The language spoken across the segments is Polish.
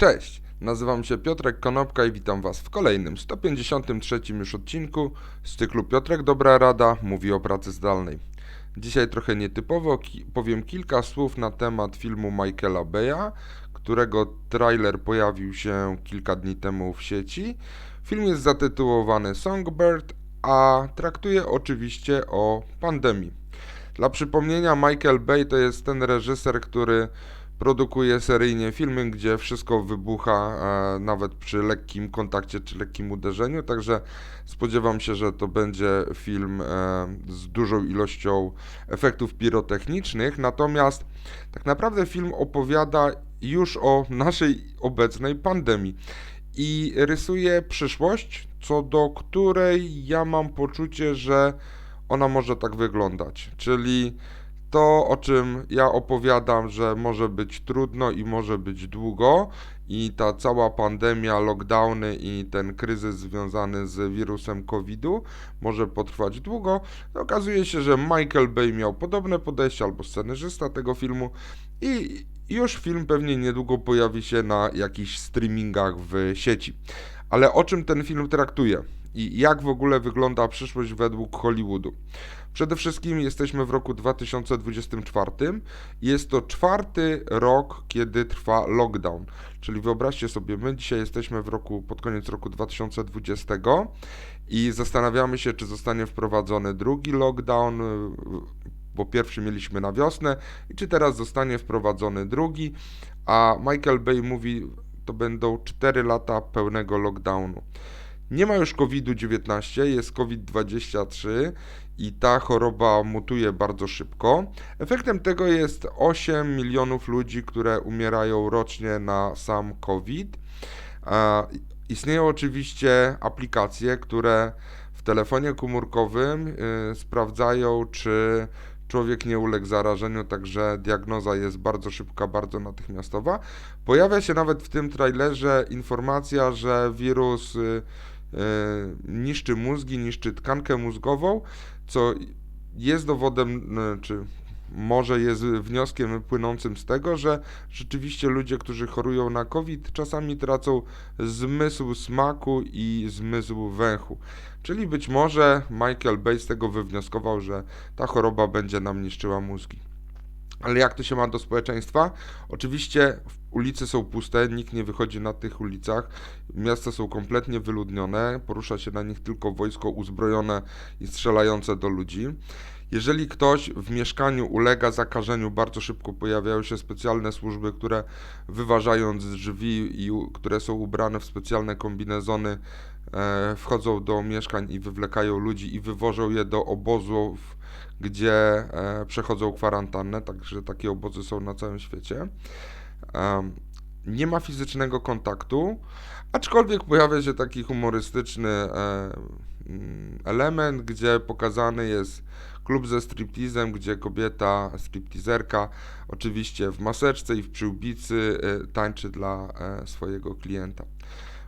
Cześć, nazywam się Piotrek Konopka i witam Was w kolejnym 153 już odcinku z cyklu Piotrek Dobra Rada mówi o pracy zdalnej. Dzisiaj trochę nietypowo powiem kilka słów na temat filmu Michaela Beya, którego trailer pojawił się kilka dni temu w sieci. Film jest zatytułowany Songbird, a traktuje oczywiście o pandemii. Dla przypomnienia, Michael Bay to jest ten reżyser, który produkuje seryjnie filmy, gdzie wszystko wybucha e, nawet przy lekkim kontakcie czy lekkim uderzeniu, także spodziewam się, że to będzie film e, z dużą ilością efektów pirotechnicznych, natomiast tak naprawdę film opowiada już o naszej obecnej pandemii i rysuje przyszłość, co do której ja mam poczucie, że ona może tak wyglądać, czyli to, o czym ja opowiadam, że może być trudno i może być długo, i ta cała pandemia, lockdowny i ten kryzys związany z wirusem COVID-u może potrwać długo, okazuje się, że Michael Bay miał podobne podejście, albo scenarzysta tego filmu, i już film pewnie niedługo pojawi się na jakichś streamingach w sieci. Ale o czym ten film traktuje? I jak w ogóle wygląda przyszłość według Hollywoodu? Przede wszystkim jesteśmy w roku 2024. Jest to czwarty rok, kiedy trwa lockdown. Czyli wyobraźcie sobie, my dzisiaj jesteśmy w roku, pod koniec roku 2020 i zastanawiamy się, czy zostanie wprowadzony drugi lockdown, bo pierwszy mieliśmy na wiosnę, i czy teraz zostanie wprowadzony drugi, a Michael Bay mówi, to będą 4 lata pełnego lockdownu. Nie ma już COVID-19, jest COVID-23 i ta choroba mutuje bardzo szybko. Efektem tego jest 8 milionów ludzi, które umierają rocznie na sam COVID. Istnieją oczywiście aplikacje, które w telefonie komórkowym y, sprawdzają, czy człowiek nie uległ zarażeniu, także diagnoza jest bardzo szybka, bardzo natychmiastowa. Pojawia się nawet w tym trailerze informacja, że wirus y, y, niszczy mózgi, niszczy tkankę mózgową, co jest dowodem, y, czy może jest wnioskiem płynącym z tego, że rzeczywiście ludzie, którzy chorują na COVID, czasami tracą zmysł smaku i zmysł węchu. Czyli być może Michael Bay z tego wywnioskował, że ta choroba będzie nam niszczyła mózgi. Ale jak to się ma do społeczeństwa? Oczywiście ulice są puste, nikt nie wychodzi na tych ulicach, miasta są kompletnie wyludnione, porusza się na nich tylko wojsko uzbrojone i strzelające do ludzi. Jeżeli ktoś w mieszkaniu ulega zakażeniu, bardzo szybko pojawiają się specjalne służby, które wyważając drzwi i które są ubrane w specjalne kombinezony, e, wchodzą do mieszkań i wywlekają ludzi i wywożą je do obozów, gdzie e, przechodzą kwarantannę, także takie obozy są na całym świecie. Nie ma fizycznego kontaktu, aczkolwiek pojawia się taki humorystyczny e, mm, element, gdzie pokazany jest klub ze striptizem, gdzie kobieta, striptizerka, oczywiście w maseczce i w przyłbicy e, tańczy dla e, swojego klienta.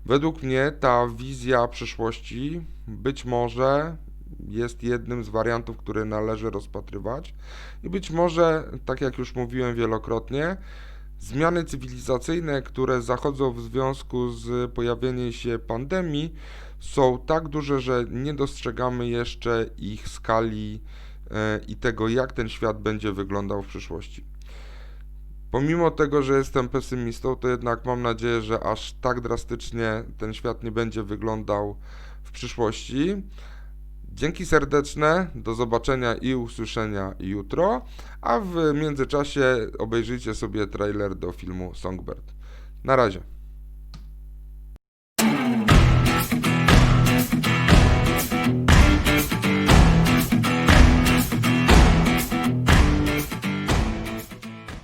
Według mnie ta wizja przyszłości być może jest jednym z wariantów, które należy rozpatrywać i być może, tak jak już mówiłem wielokrotnie, zmiany cywilizacyjne, które zachodzą w związku z pojawieniem się pandemii, są tak duże, że nie dostrzegamy jeszcze ich skali i tego, jak ten świat będzie wyglądał w przyszłości. Pomimo tego, że jestem pesymistą, to jednak mam nadzieję, że aż tak drastycznie ten świat nie będzie wyglądał w przyszłości. Dzięki serdeczne, do zobaczenia i usłyszenia jutro, a w międzyczasie obejrzyjcie sobie trailer do filmu Songbird. Na razie.